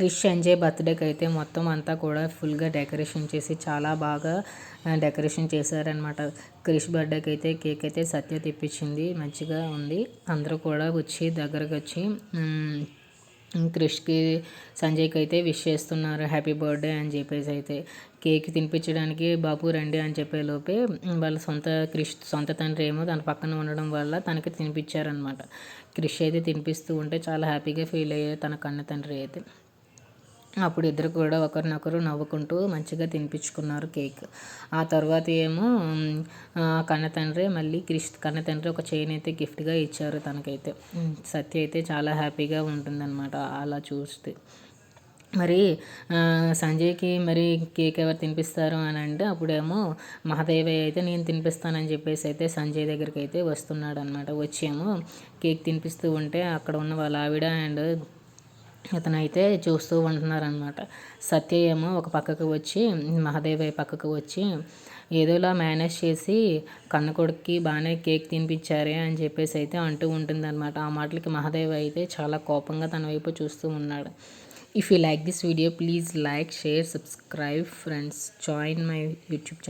క్రిష్ సంజయ్ బర్త్డేకి అయితే మొత్తం అంతా కూడా ఫుల్గా డెకరేషన్ చేసి చాలా బాగా డెకరేషన్ చేశారనమాట క్రిష్ బర్త్డేకి అయితే కేక్ అయితే సత్య తెప్పించింది. మంచిగా ఉంది. అందరూ కూడా వచ్చి దగ్గరకు వచ్చి క్రిష్కి సంజయ్కి అయితే విష్ చేస్తున్నారు. హ్యాపీ బర్త్డే అని చెప్పేసి అయితే. కేక్ తినిపించడానికి బాబు రండి అని చెప్పే లోపే వాళ్ళ సొంత క్రిష్ సొంత తండ్రి ఏమో తన పక్కన ఉండడం వల్ల తనకి తినిపించారనమాట క్రిష్ అయితే తినిపిస్తూ ఉంటే చాలా హ్యాపీగా ఫీల్ అయ్యారు తన కన్న తండ్రి అయితే. అప్పుడు ఇద్దరు కూడా ఒకరినొకరు నవ్వుకుంటూ మంచిగా తినిపించుకున్నారు కేక్. ఆ తర్వాత ఏమో కన్న తండ్రి మళ్ళీ క్రిష్ కన్న తండ్రి ఒక చైన్ అయితే గిఫ్ట్గా ఇచ్చారు తనకైతే. సత్య అయితే చాలా హ్యాపీగా ఉంటుందన్నమాట అలా చూస్తే. మరి సంజయ్కి మరి కేక్ ఎవరు తినిపిస్తారు అని అంటే అప్పుడేమో మహాదేవయ్య అయితే నేను తినిపిస్తానని చెప్పేసి అయితే సంజయ్ దగ్గరికి అయితే వస్తున్నాడు అనమాట వచ్చేమో కేక్ తినిపిస్తూ ఉంటే అక్కడ ఉన్న వాళ్ళ ఆవిడ అండ్ ఇతనైతే చూస్తూ ఉంటున్నారనమాట సత్య ఏమో ఒక పక్కకు వచ్చి మహాదేవ్ పక్కకు వచ్చి ఏదోలా మేనేజ్ చేసి కన్న కొడుక్కి బాగానే కేక్ తినిపించారే అని చెప్పేసి అయితే అంటూ ఉంటుందన్నమాట. ఆ మాటలకి మహాదేవ్ అయితే చాలా కోపంగా తన వైపు చూస్తూ ఉన్నాడు. If you like this video please like share subscribe friends join my YouTube channel